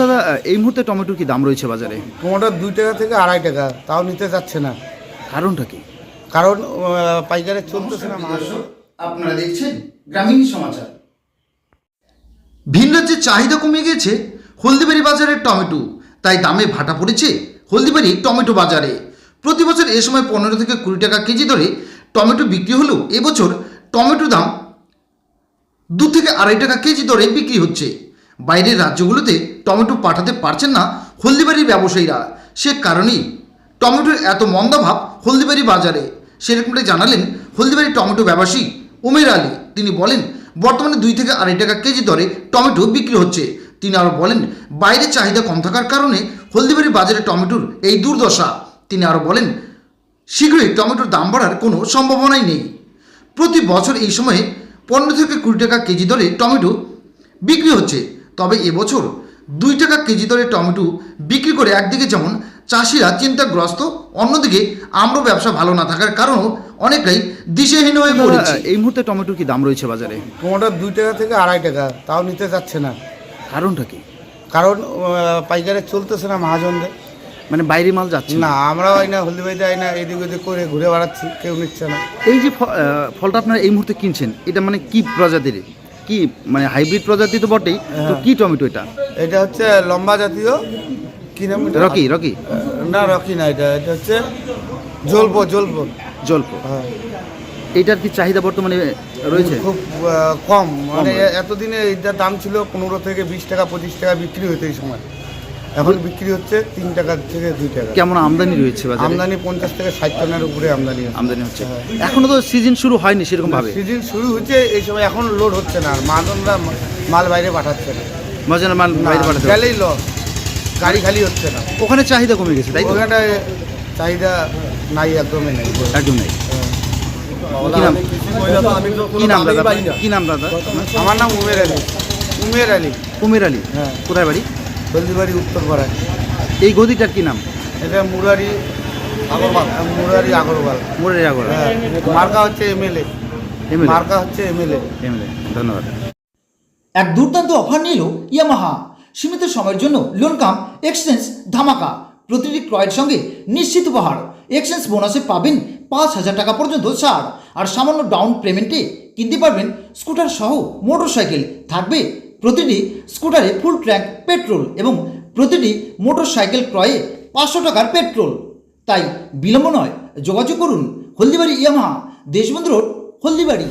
দাদা এই মুহূর্তে টমেটোর কি দাম রয়েছে বাজারে? টমাটোর দুই টাকা থেকে আড়াই টাকা তাও নিতে চাচ্ছে না। কারণটা কি? কারণ আহ, পাইকারের চলতেছে না আপনারা দেখছেন গ্রামীণ সমাচার। ভিন রাজ্যের চাহিদা কমে গেছে হলদিবাড়ি বাজারের টমেটো তাই দামে ভাটা পড়েছে হলদিবাড়ি টমেটো বাজারে। প্রতি বছর এ সময় পনেরো থেকে কুড়ি টাকা কেজি দরে টমেটো বিক্রি হলেও এবছর টমেটো দাম দু থেকে আড়াই টাকা কেজি দরে বিক্রি হচ্ছে। বাইরের রাজ্যগুলোতে টমেটো পাঠাতে পারছেন না হলদিবাড়ির ব্যবসায়ীরা। সে কারণেই টমেটোর এত মন্দাভাব হলদিবাড়ি বাজারে। সেরকমটাই জানালেন হলদিবাড়ি টমেটো ব্যবসায়ী উমের আলী। তিনি বলেন, বর্তমানে দুই থেকে আড়াই টাকা কেজি দরে টমেটো বিক্রি হচ্ছে। তিনি আরও বলেন, বাইরে চাহিদা কম থাকার কারণে হলদিবাড়ি বাজারে টমেটোর এই দুর্দশা। তিনি আরও বলেন, শীঘ্রই টমেটোর দাম বাড়ার কোনো সম্ভাবনাই নেই। প্রতি বছর এই সময়ে পনেরো থেকে কুড়ি টাকা কেজি দরে টমেটো বিক্রি হচ্ছে। তবে এবছর দুই টাকা কেজি দরে টমেটো বিক্রি করে একদিকে যেমন চাষিরা চিন্তাগ্রস্ত অন্যদিকে আমরা ব্যবসা ভালো না থাকার কারণও অনেকটাই দিশেহীন হয়ে পড়েছে। এই মুহূর্তে টমেটোর কি দাম রয়েছে বাজারে? টমাটোর দুই টাকা থেকে আড়াই টাকা তাও নিতে চাচ্ছে না। কারণটা কি? কারণ আহ, পাইকারের চলতেছে না মহাজনদের। মানে বাইরে মাল যাচ্ছে না? আমরাও আই না হলদিবাড়িতে আই না এদিক ওদিক করে ঘুরে বেড়াচ্ছি কেউ নিচ্ছে না। এই যে ফলটা আপনারা এই মুহূর্তে কিনছেন এটা মানে কি প্রজাতির? কি মানে হাইব্রিড প্রজাতি তো বটেই তো কি টমেটো এটা? এটা হচ্ছে লম্বা জাতীয় কি নাম? Rocky Rocky? না রকি না এটা এটা হচ্ছে জলপ জলপ। জল্প। হ্যাঁ। এটার কি চাহিদা বর্তমানে রয়েছে? খুব কম। মানে এতদিনে এইটার দাম ছিল পনেরো থেকে বিশ টাকা পঁচিশ টাকা বিক্রি হতো এই সময়। এখন বিক্রি হচ্ছে তিন টাকা থেকে দুই টাকা। কেমন আমদানি রয়েছে বাজারে? আমদানি পঞ্চাশ থেকে ষাট টনের উপরে আমদানি হচ্ছে। আমদানি হচ্ছে। হ্যাঁ। এখনও তো সিজন শুরু হয়নি সেরকম ভাবে? সিজন শুরু হচ্ছে এই সময় এখন লোড হচ্ছে না আর মাদনরা মাল বাইরে পাঠাচ্ছে না। বাজারে মাল বাইরে পাঠাতে হবে। গেলেই লস গাড়ি খালি হচ্ছে না। ওখানে চাহিদা কমে গেছে তাই তো? ওখানে চাহিদা নাই একদমই নেই। একদম নেই। কি নাম? কি নাম দাদা? কি নাম দাদা? আমার নাম উমের আলী। উমের আলী। কুমের আলী। হ্যাঁ। কোথায় বাড়ি? হলদিবাড়ি উত্তরপাড়ায়। এই গদিটার কি নাম? এটা মুরারি আগরওয়াল। মুরারি আগরওয়াল। মোরের আগর হ্যাঁ মার্কা হচ্ছে এমএলএ মার্কা হচ্ছে এমএলএ এমএলএ ধন্যবাদ। এক দুর্দান্ত অফার নিল ইয়ামাহা। সীমিত সময়ের জন্য লোন কাম এক্সচেঞ্জ ধামাকা। প্রতিটি ক্রয়ের সঙ্গে নিশ্চিত উপহার। এক্সচেঞ্জ বোনাসে পাবেন পাঁচ হাজার টাকা পর্যন্ত ছাড়। আর সামান্য ডাউন পেমেন্টে কিনতে পারবেন স্কুটার সহ মোটর সাইকেল থাকবে প্রতিটি স্কুটারে ফুল ট্র্যাঙ্ক পেট্রোল এবং প্রতিটি মোটর সাইকেল ক্রয়ে পাঁচশো টাকার পেট্রোল তাই বিলম্ব নয়, যোগাযোগ করুন হলদিবাড়ি ইয়ামাহা, দেশবন্ধু রোড, হলদিবাড়ি।